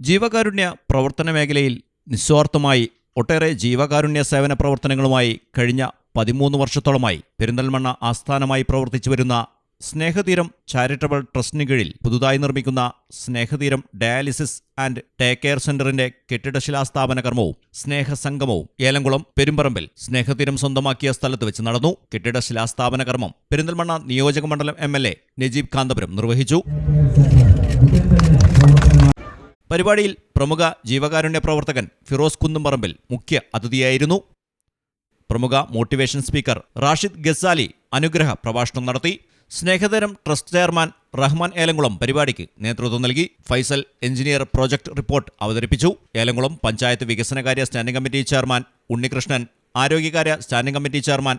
ജീവകാരുണ്യ പ്രവർത്തന മേഖലയിൽ നിസ്വാർത്ഥമായി ഒട്ടേറെ ജീവകാരുണ്യ സേവന പ്രവർത്തനങ്ങളുമായി കഴിഞ്ഞ പതിമൂന്ന് വർഷത്തോളമായി പെരിന്തൽമണ്ണ ആസ്ഥാനമായി പ്രവർത്തിച്ചു വരുന്ന സ്നേഹതീരം ചാരിറ്റബിൾ ട്രസ്റ്റിന് കീഴിൽ പുതുതായി നിർമ്മിക്കുന്ന സ്നേഹതീരം ഡയാലിസിസ് ആൻഡ് ടേക്ക് കെയർ സെന്ററിന്റെ കെട്ടിടശിലാസ്ഥാപന കർമ്മവും സ്നേഹസംഗമവും ഏലംകുളം പെരുമ്പറമ്പിൽ സ്നേഹതീരം സ്വന്തമാക്കിയ സ്ഥലത്ത് വെച്ച് നടന്നു. കെട്ടിടശിലാസ്ഥാപന കർമ്മം പെരിന്തൽമണ്ണ നിയോജക മണ്ഡലം M L A Najeeb Kanthapuram നിർവഹിച്ചു. പരിപാടിയിൽ പ്രമുഖ ജീവകാരുണ്യ പ്രവർത്തകൻ ഫിറോസ് കുന്നുംപറമ്പിൽ മുഖ്യ അതിഥിയായിരുന്നു. പ്രമുഖ മോട്ടിവേഷൻ സ്പീക്കർ റാഷിദ് ഗസാലി അനുഗ്രഹ പ്രഭാഷണം നടത്തി. സ്നേഹതരം ട്രസ്റ്റ് ചെയർമാൻ റഹ്മാൻ ഏലംകുളം പരിപാടിക്ക് നേതൃത്വം നൽകി. ഫൈസൽ എഞ്ചിനീയർ പ്രോജക്ട് റിപ്പോർട്ട് അവതരിപ്പിച്ചു. ഏലംകുളം പഞ്ചായത്ത് വികസനകാര്യ standing committee chairman Unnikrishnan ആരോഗ്യകാര്യ standing committee chairman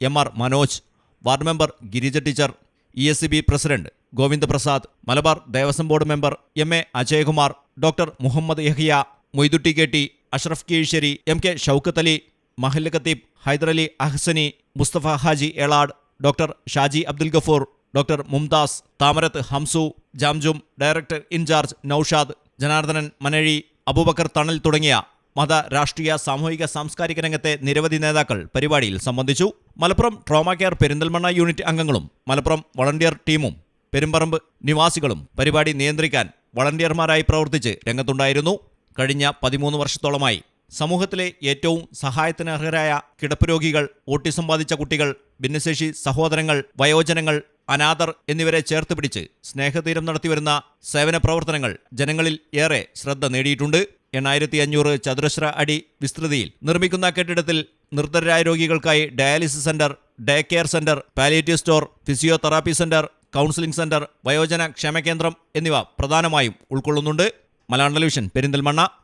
M R Manoj ward member Girija teacher E S C B president Govind Prasad Malabar Devaswom board member M A Ajayakumar doctor Muhammad Yahiya Moythutty K T Ashraf Keezhissery M K Shoukath Ali മഹല്ല് ഖത്തീബ് Haidarali Ahsani Mustafa Haji Elad doctor Shaji Abdul Gafoor doctor Mumtaz Thamarath Hamsu Jamjum director in charge Noushad Janardhanan Manazhi Abubakar Thanal തുടങ്ങിയ മത രാഷ്ട്രീയ സാമൂഹിക സാംസ്കാരിക രംഗത്തെ നിരവധി നേതാക്കൾ പരിപാടിയിൽ സംബന്ധിച്ചു. Malappuram trauma care Perinthalmanna unit അംഗങ്ങളും മലപ്പുറം വളണ്ടിയർ ടീമും പെരുമ്പറമ്പ് നിവാസികളും പരിപാടി നിയന്ത്രിക്കാൻ വളണ്ടിയർമാരായി പ്രവർത്തിച്ച് രംഗത്തുണ്ടായിരുന്നു. കഴിഞ്ഞ പതിമൂന്ന് വർഷത്തോളമായി സമൂഹത്തിലെ ഏറ്റവും സഹായത്തിന് അർഹരായ കിടപ്പ് രോഗികൾ ഓട്ടിസം ബാധിച്ച കുട്ടികൾ ഭിന്നശേഷി സഹോദരങ്ങൾ വയോജനങ്ങൾ അനാഥർ എന്നിവരെ ചേർത്ത് പിടിച്ച് സ്നേഹതീരം നടത്തിവരുന്ന സേവന പ്രവർത്തനങ്ങൾ ജനങ്ങളിൽ ഏറെ ശ്രദ്ധ നേടിയിട്ടുണ്ട്. എണ്ണായിരത്തി അഞ്ഞൂറ് ചതുരശ്ര അടി വിസ്തൃതിയിൽ നിർമ്മിക്കുന്ന കെട്ടിടത്തിൽ നിർദ്ധരായ രോഗികൾക്കായി dialysis centre day care centre palliative store physiotherapy centre counselling centre വയോജന ക്ഷേമകേന്ദ്രം എന്നിവ പ്രധാനമായും ഉൾക്കൊള്ളുന്നുണ്ട്. മലയാളം ടെലിവിഷൻ പെരിന്തൽമണ്ണ.